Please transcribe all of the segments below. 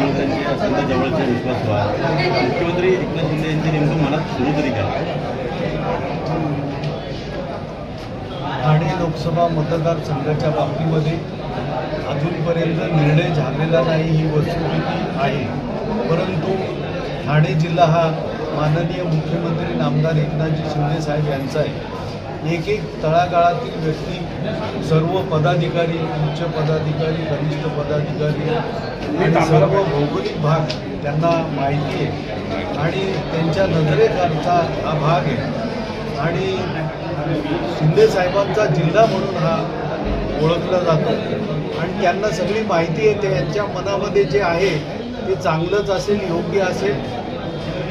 मुख्यमंत्र्यांचे अत्यंत जवळचे विश्वास व्हा. मुख्यमंत्री एकनाथ शिंदे यांचे नेमकं मनात सुरू तरी काय? ठाणे लोकसभा मतदारसंघाच्या बाबतीमध्ये अजूनपर्यंत निर्णय झालेला नाही ही वस्तुस्थिती आहे. परंतु ठाणे जिल्हा हा माननीय मुख्यमंत्री नामदार एकनाथजी शिंदे साहेब यांचा आहे. एक एक तळागाळातील व्यक्ती सर्व पदाधिकारी उच्च पदाधिकारी कनिष्ठ पदाधिकारी आणि सर्व भौगोलिक भाग त्यांना माहिती आहे. आणि त्यांच्या नजरेखालचा हा भाग आहे. आणि शिंदे साहेबांचा जिल्हा म्हणून हा ओळखला जातो. आणि त्यांना सगळी माहिती आहे. ते यांच्या मनामध्ये जे आहे ते चांगलंच असेल योग्य असेल.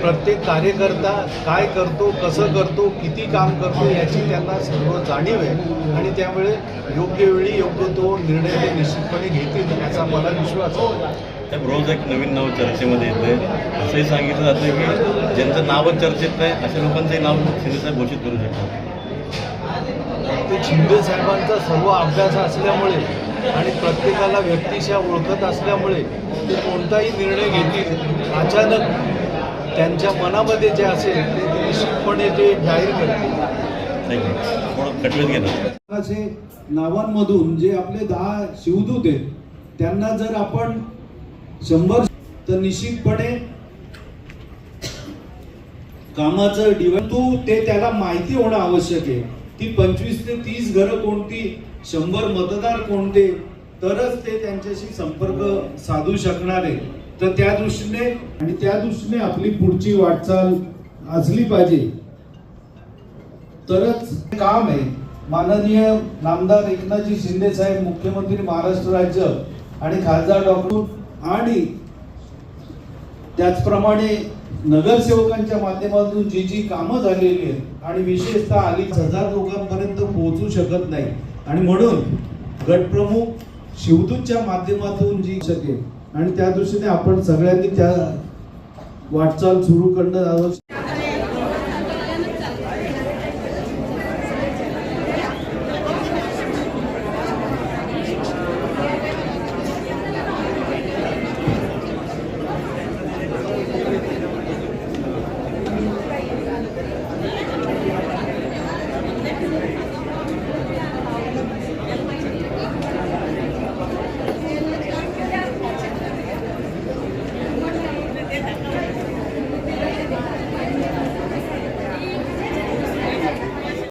प्रत्येक कार्यकर्ता काय करतो कसं करतो किती काम करतो याची त्यांना सर्व जाणीव आहे. आणि त्यामुळे योग्य वेळी योग्य तो निर्णय ते निश्चितपणे घेतील याचा मला विश्वास आहे. त्या रोज एक नवीन नाव चर्चेमध्ये येतं असंही सांगितलं जातं की ज्यांचं नावच चर्चेत नाही अशा लोकांचंही नाव शिंदेसाहेब घोषित करू शकतात. ते शिंदे साहेबांचा सर्व अभ्यास असल्यामुळे आणि प्रत्येकाला व्यक्तिशा ओळखत असल्यामुळे ते कोणताही निर्णय घेतील अचानक त्यांच्या मनामध्ये जे असेल ते निश्चितपणे ते जाहीर करतील. असे नावांमधून जे आपले दहा शिवदूत आहेत त्यांना जर आपण शंभर तर निश्चितपणे कामाचं डिव्हाइड तू ते त्याला माहिती होणं आवश्यक आहे. ती पंचवीस ते तीस घरं कोणती शंभर मतदार कोणते तरच ते त्यांच्याशी संपर्क साधू शकणार आहे. तर त्या दृष्टीने आणि त्या दृष्टीने आपली पुढची वाटचाल असली पाहिजे. तरच काम आहे. माननीय नामदार एकनाथजी शिंदे साहेब मुख्यमंत्री महाराष्ट्र राज्य आणि खासदार डॉक्टर आणि त्याचप्रमाणे नगरसेवकांच्या माध्यमातून जी जी कामं झालेली आहेत आणि विशेषतः आली हजार लोकांपर्यंत पोहोचू शकत नाही. आणि म्हणून गटप्रमुख शिवदूतच्या माध्यमातून जी शकेल आणि त्या दृष्टीने आपण सगळ्यांनी त्या वाटचाल सुरू करणं आवश्यक